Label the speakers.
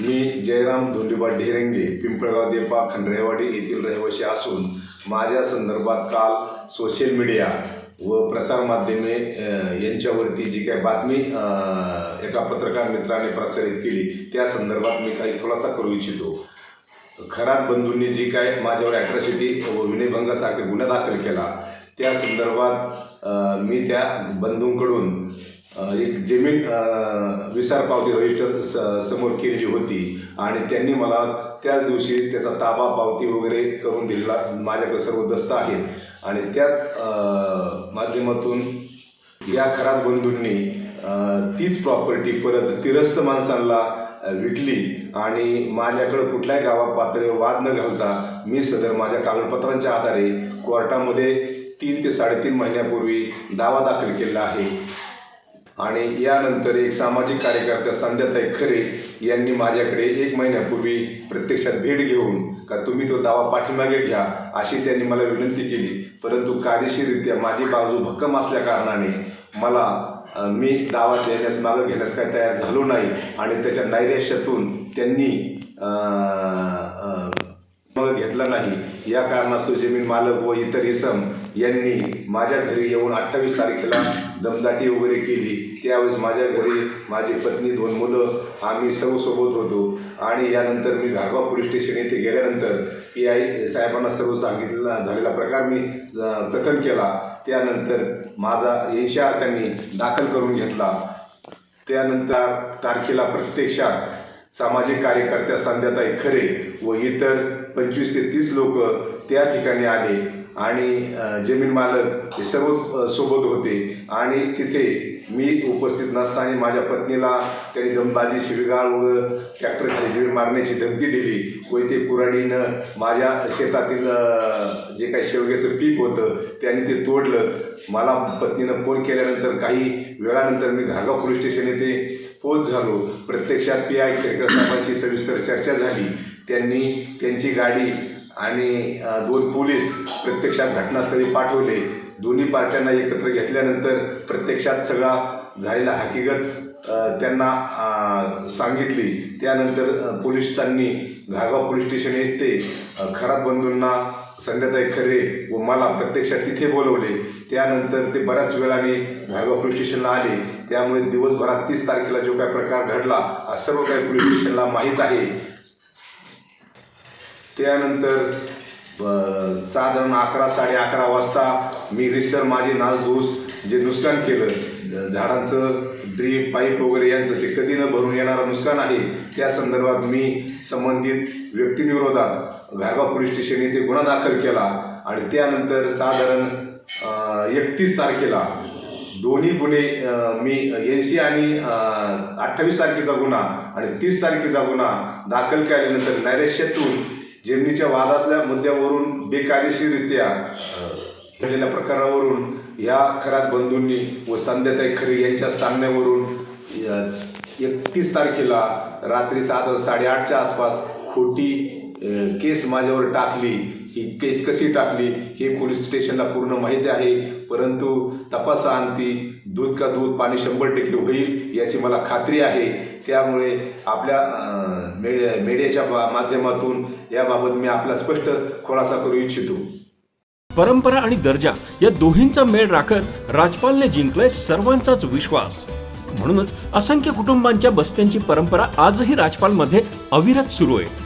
Speaker 1: मी जयराम धोंडीबा ढेरेंगे पिंपळगाव देपा खंडरेवाडी येथील रहिवासी असून माझ्या संदर्भात काल सोशल मीडिया व प्रसारमाध्यमे यांच्यावरती जी काही बातमी एका पत्रकार मित्राने प्रसारित केली त्या संदर्भात मी काही खुलासा करू इच्छितो. खराब बंधूंनी जी काय माझ्यावर ॲट्रॉसिटी व विनयभंगासारखे गुन्हा दाखल केला त्या संदर्भात मी त्या बंधूंकडून एक जमीन विसार पावती रजिस्टर स समोर केलेली होती आणि त्यांनी मला त्याच दिवशी त्याचा ताबा पावती वगैरे करून दिलेला माझ्याकडे सर्व दस्त आहेत. आणि त्याच माध्यमातून या खराब बंधूंनी तीच प्रॉपर्टी परत तिरस्त माणसांना विकली आणि माझ्याकडे कुठल्याही गावात पात्र वाद न घालता मी सदर माझ्या कागदपत्रांच्या आधारे कोर्टामध्ये तीन ते साडेतीन महिन्यापूर्वी दावा दाखल केला आहे. आणि यानंतर एक सामाजिक कार्यकर्त्या संध्याताई खरे यांनी माझ्याकडे एक महिन्यापूर्वी प्रत्यक्षात भेट घेऊन का तुम्ही तो दावा पाठीमागे घ्या अशी त्यांनी मला विनंती केली. परंतु कायदेशीररित्या माझी बाजू भक्कम असल्या कारणाने मला मी दावा देण्यास मागं घेण्यास काय तयार झालो नाही आणि त्याच्या नैराश्यातून त्यांनी घेतला नाही. या कारणास्तव जमीन मालक व इतर इसम यांनी माझ्या घरी येऊन अठ्ठावीस तारखेला दमदाटी वगैरे केली. त्यावेळेस माझ्या घरी माझी पत्नी दोन मुलं आम्ही सर्व सोबत होतो. आणि यानंतर मी घागवा पोलीस स्टेशन येथे गेल्यानंतर पी आय साहेबांना सर्व सांगितलेला झालेला प्रकार मी कथन केला. त्यानंतर माझा ऐंशी त्यांनी दाखल करून घेतला. त्यानंतर तारखेला प्रत्यक्षात सामाजिक कार्यकर्त्या संध्याताई खरे व इतर पंचवीस ते तीस लोक त्या ठिकाणी आले. आणि जमीन मालक हे सर्व सोबत होते. आणि तिथे मी उपस्थित नसताना माझ्या पत्नीला त्यांनी दमबाजी शिरगाळ व ट्रॅक्टरखाली जमीन मारण्याची धमकी दिली. व ते कुराडीनं माझ्या शेतातील जे काही शेवग्याचं पीक होतं त्यांनी ते तोडलं. मला पत्नीनं फोन केल्यानंतर काही वेळानंतर मी घागाव पोलीस स्टेशन येथे पोच झालो. प्रत्यक्षात पी आय खेडकर साहेबांची सविस्तर चर्चा झाली. त्यांनी त्यांची गाडी आणि दोन पोलीस प्रत्यक्षात घटनास्थळी पाठवले. दोन्ही पार्ट्यांना एकत्र घेतल्यानंतर प्रत्यक्षात सगळा झालेला हकीकत त्यांना सांगितली. त्यानंतर पोलिसांनी घागाव पोलीस स्टेशन येथे खराब बंधूंना संध्याताई खरे व मला प्रत्यक्षात तिथे बोलवले. त्यानंतर ते बऱ्याच वेळाने घागाव पोलीस स्टेशनला आले. त्यामुळे दिवसभरात तीस तारखेला जो काय प्रकार घडला हा सर्व काही पोलीस स्टेशनला माहीत आहे. त्यानंतर साधारण अकरा साडे अकरा वाजता मी रिसर माझे नासधूस जे नुकसान केलं झाडांचं ड्रीप पाईप वगैरे यांचं ते कधी न भरून येणारं नुकसान आहे त्या संदर्भात मी संबंधित व्यक्तींविरोधात घागाव पोलीस स्टेशन येथे गुन्हा दाखल केला आणि त्यानंतर साधारण एकतीस तारखेला दोन्ही गुन्हे मी एन आणि अठ्ठावीस तारखेचा गुन्हा आणि तीस तारखेचा गुन्हा दाखल केल्यानंतर नैराश्यातून जमिनीच्या वादातल्या मुद्द्यावरून बेकायदेशीररित्या घडलेल्या प्रकारावरून या खरात बंधूंनी व संध्याताई खरे यांच्या सांगण्यावरून एकतीस तारखेला रात्री साधारण साडेआठच्या आसपास खोटी केस माझ्यावर टाकली ही केस कशी टाकली हे पोलीस स्टेशनला पूर्ण माहिती आहे. परंतु तपासाअंती दूध का दूध पाणी शंभर टक्के होईल याची मला खात्री आहे. त्यामुळे आपल्या मीडिया मीडियाच्या माध्यमातून याबाबत मी आपला स्पष्ट खुलासा करू इच्छितो.
Speaker 2: परंपरा आणि दर्जा या दोन्हींचा मेळ राखत राजपालने जिंकलाय सर्वांचाच विश्वास. म्हणूनच असंख्य कुटुंबांच्या बस्त्यांची परंपरा आजही राजपालमध्ये अविरत सुरू आहे.